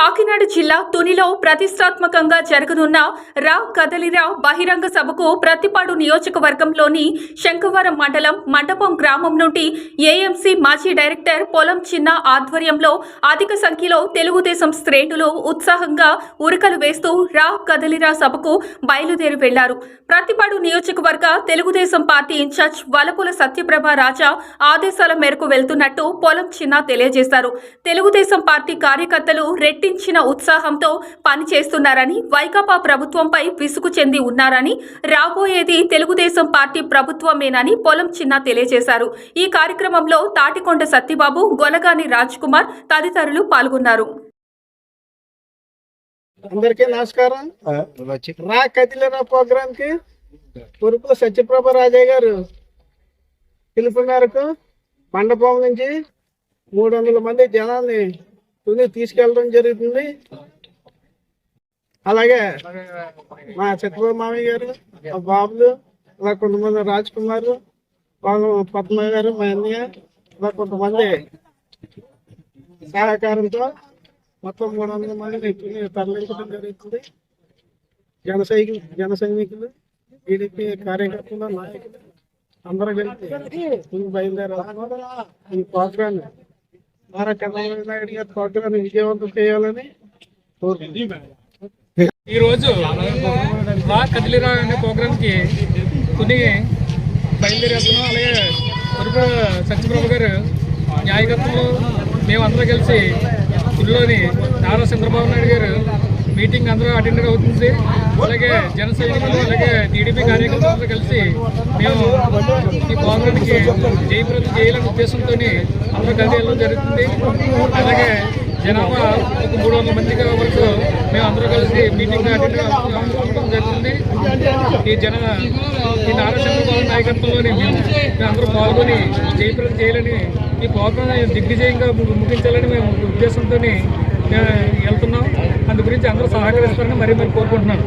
కాకినాడ జిల్లా తునిలో ప్రతిష్టాత్మకంగా జరగనున్న రా కదలిరా బహిరంగ సభకు ప్రతిపాడు నియోజకవర్గంలోని శంఖవరం మండలం మండపం గ్రామం నుండి ఏఎంసీ మాజీ డైరెక్టర్ పొలం చిన్న ఆధ్వర్యంలో అధిక సంఖ్యలో తెలుగుదేశం శ్రేణులు ఉత్సాహంగా ఉరకలు వేస్తూ రా కదలిరా సభకు బయలుదేరి వెళ్ళారు. ప్రతిపాడు నియోజకవర్గ తెలుగుదేశం పార్టీ ఇన్ఛార్జ్ వలపుల సత్యప్రభ రాజా ఆదేశాల మేరకు వెళ్తున్నట్టు పొలం చిన్న తెలియజేశారు. తెలుగుదేశం పార్టీ కార్యకర్తలు రెట్టి రెట్టించిన ఉత్సాహంతో పనిచేస్తున్నారని వైకాపా ప్రభుత్వంపై విసుగు చెంది ఉన్నారని రాబోయేది తెలుగుదేశం పార్టీ ప్రభుత్వమేనని పొలం చిన్న తెలియజేశారు. ఈ కార్యక్రమంలో తాటికొండ సత్యబాబు గొలగాని రాజ్ కుమార్ తదితరులు పాల్గొన్నారు. అందరికీ నమస్కారం. రా కదిలిన ప్రోగ్రామ్కి తూర్పు సత్యప్రభ రాజయ్య గారు పిలుపు మేరకు మండపం నుంచి మూడు వందల మంది జనాన్ని తుని తీసుకెళ్ళడం జరుగుతుంది. అలాగే మా సత్యబాబు మామయ్య గారు మా బాబులు ఇలా కొంతమంది రాజ్ కుమార్ వాళ్ళు పద్మ గారు మా అన్నయ్య ఇలా కొంతమంది సహకారంతో మొత్తం మూడు వందల మందిని తరలించడం జరుగుతుంది. జన సైకి జన సైనికులు టీడీపీ కార్యకర్తలు నాయకులు అందరూ కలిపి తుని బయలుదేరారు ఈ ప్రోగ్రామ్ నారా చంద్రబాబు నాయుడు గారి ప్రోగ్రామ్ విజయవంతం చేయాలని కోరుకుంటున్నాను. ఈ రోజు మా కదిలిరా అనే ప్రోగ్రామ్కి తుని బయలుదేరేస్తున్నాం. అలాగే తొరుపు సత్యప్రభు గారు నాయకత్వంలో మేమందరం కలిసి తుడిలోని నారా చంద్రబాబు నాయుడు గారు మీటింగ్ అందరూ అటెండ్ అవుతుంది. అలాగే జన సైనికులు అలాగే టీడీపీ కార్యకర్తలతో కలిసి మేము ఈ ప్రోగ్రామ్కి జయప్రదం చేయాలనే ఉద్దేశంతో అందరూ కలిసి వెళ్ళడం జరుగుతుంది. అలాగే జనాభా ఒక మూడు వందల మందిగా వరకు మేము అందరూ కలిసి మీటింగ్ అటెండ్ అవ్వడం జరుగుతుంది. ఈ జన ఈ నారా చంద్రబాబు నాయకత్వంలోని మేము మేము అందరూ పాల్గొని జయప్రదం చేయాలని ఈ ప్రోగ్రాం దిగ్విజయంగా ముగించాలని మేము ఉద్దేశంతో వెళ్తున్నాం. గురించి అందరూ సహకరిస్తారని మరీ మరి కోరుకుంటున్నాను.